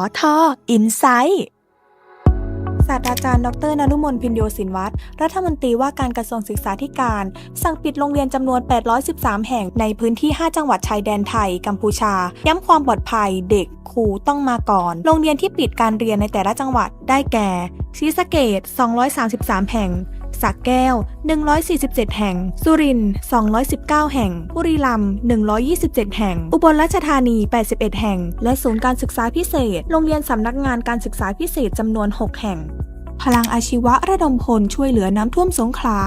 อทออินไซต์ศาสตราจารย์ ดรนรุมนพินโยสินวัตร รัฐมนตรีว่าการกระทรวงศึกษาธิการ สั่งปิดโรงเรียนจำนวน 813 แห่งในพื้นที่ 5 จังหวัดชายแดนไทย กัมพูชา ย้ำความปลอดภัยเด็กครูต้องมาก่อน โรงเรียนที่ปิดการเรียนในแต่ละจังหวัดได้แก่ศรีสะเกด233 แห่ง สักแก้ว 147 แห่ง สุรินทร์219 แห่ง บุรีรัมย์ 127 แห่ง อุบลราชธานี 81 แห่ง และศูนย์การศึกษาพิเศษ โรงเรียนสำนักงานการศึกษาพิเศษจำนวน 6 แห่ง พลังอาชีวะระดมพลช่วยเหลือน้ำท่วมสงขลา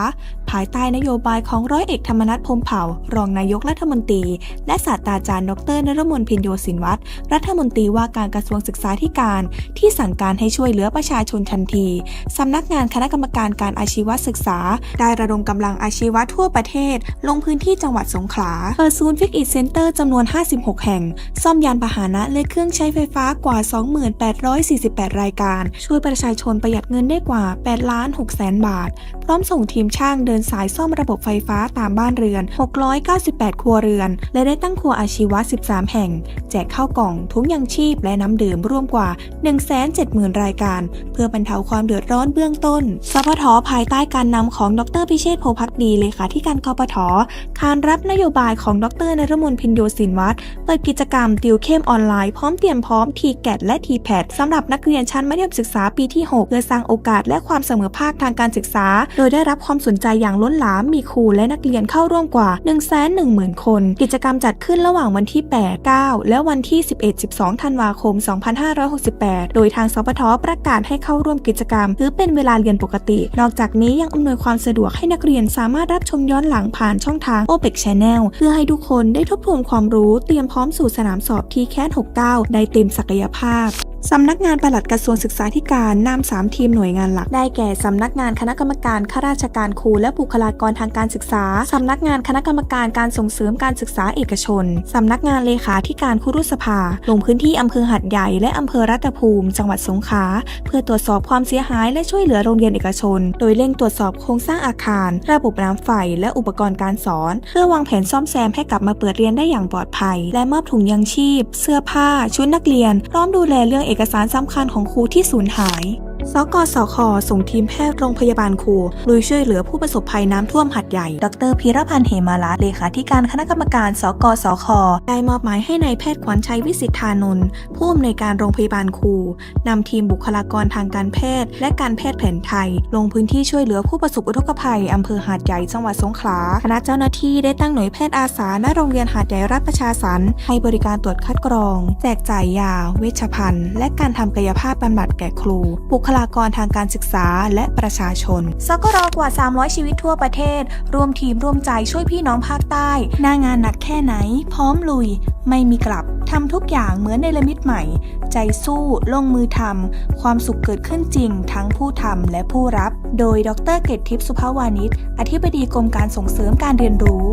ภายใต้นโยบายของร้อยเอกธรรมนัฐพมเผ่า รองนายกรัฐมนตรี และศาสตราจารย์ ดรนรมนพินโยสินวัตรรัฐมนตรีว่าการกระทรวงศึกษาธิการ ที่สั่งการให้ช่วยเหลือประชาชนทันที สำนักงานคณะกรรมการการอาชีวศึกษา ได้ระดมกำลังอาชีวะทั่วประเทศ ลงพื้นที่จังหวัดสงขลาเปิดศูนย์ฟิกอิทเซ็นเตอร์จำนวน 56 แห่ง ซ่อมยานพาหนะและเครื่องใช้ไฟฟ้ากว่า 2848 รายการ ช่วยประชาชนประหยัดเงินได้กว่า8ล้าน6แสนบาท พร้อมส่งทีมช่างเดินสายซ่อมระบบไฟฟ้าตามบ้านเรือน 698 ครัวเรือน และได้ตั้งครัวอาชีวะ 13 แห่ง แจกข้าวกล่องถุงยังชีพ และน้ำดื่มร่วมกว่า 170,000 รายการ เพื่อบรรเทาความเดือดร้อนเบื้องต้น สพทภายใต้การนำของดรพิเชษโพภักดีเลขาธิการกปทขานรับนโยบายของดรนรมนพินโยสินวัตรเปิดกิจกรรมติวเข้มออนไลน์พร้อมเตรียมพร้อมทีแกตและ t p a d สำหรับนักเรียนชั้นมัธยมศึกษาปีที่ 6 เพื่อสร้างโอโอกาสและความเสมอภาคทางการศึกษา โดยได้รับความสนใจอย่างล้นหลามมีครูและนักเรียนเข้าร่วมกว่า 110,000 คน กิจกรรมจัดขึ้นระหว่างวันที่ 8 9 และวันที่ 11-12 ธันวาคม 2568 โดยทางสปทประกาศให้เข้าร่วมกิจกรรม ถือเป็นเวลาเรียนปกติ นอกจากนี้ยังอำนวยความสะดวกให้นักเรียนสามารถรับชมย้อนหลังผ่านช่องทาง OPEC Channel เพื่อให้ทุกคนได้ทบทวนความรู้เตรียมพร้อมสู่สนามสอบที่แค69 ได้เต็มศักยภาพ สำนักงานปลัดกระทรวงศึกษาธิการนำ3ทีมหน่วยงานหลัก ได้แก่สำนักงานคณะกรรมการข้าราชการครูและบุคลากรทางการศึกษา สำนักงานคณะกรรมการการส่งเสริมการศึกษาเอกชน สำนักงานเลขาธิการครุสภา ลงพื้นที่อำเภอหัดใหญ่และอำเภอรัตภูมิ จังหวัดสงขลาเพื่อตรวจสอบความเสียหายและช่วยเหลือโรงเรียนเอกชน โดยเร่งตรวจสอบโครงสร้างอาคาร ระบบน้ำไฟ และอุปกรณ์การสอน เพื่อวางแผนซ่อมแซมให้กลับมาเปิดเรียนได้อย่างปลอดภัย และมอบถุงยังชีพ เสื้อผ้า ชุดนักเรียนพร้อมดูแลเรื่องเอกสารสำคัญของครูที่สูญหาย สกสคส่งทีมแพทย์โรงพยาบาลครูลุยช่วยเหลือผู้ประสบภัยน้ำท่วมหัดใหญ่ ดรพีรพันธ์เหมาลัตเลขาธิการคณะกรรมการ สกสคได้มอบหมายให้นายแพทย์ขวัญชัยวิสิทธานนท์ผู้อำนวยการโรงพยาบาลครูนำทีมบุคลากรทางการแพทย์ และการแพทย์แผนไทย ลงพื้นที่ช่วยเหลือผู้ประสบอุทกภัยอำเภอหาดใหญ่จังหวัดสงขลาคณะเจ้าหน้าที่ได้ตั้งหน่วยแพทย์อาสาณโรงเรียนหาดใหญ่รัฐประชาสรรค์ให้บริการตรวจคัดกรอง แจกจ่ายยา เวชภัณฑ์ และการทำกายภาพบำบัดแก่ครูบุคลลากรทางการศึกษาและประชาชนสกรกว่า 300 ชีวิตทั่วประเทศ ร่วมทีมร่วมใจช่วยพี่น้องภาคใต้ หน้างานหนักแค่ไหน พร้อมลุย ไม่มีกลับทำทุกอย่างเหมือนในละมิตใหม่ ใจสู้ลงมือทำความสุขเกิดขึ้นจริง ทั้งผู้ทำและผู้รับ โดยดรเกตทิพย์สุภาวานิชอธิบดีกรมการส่งเสริมการเรียนรู้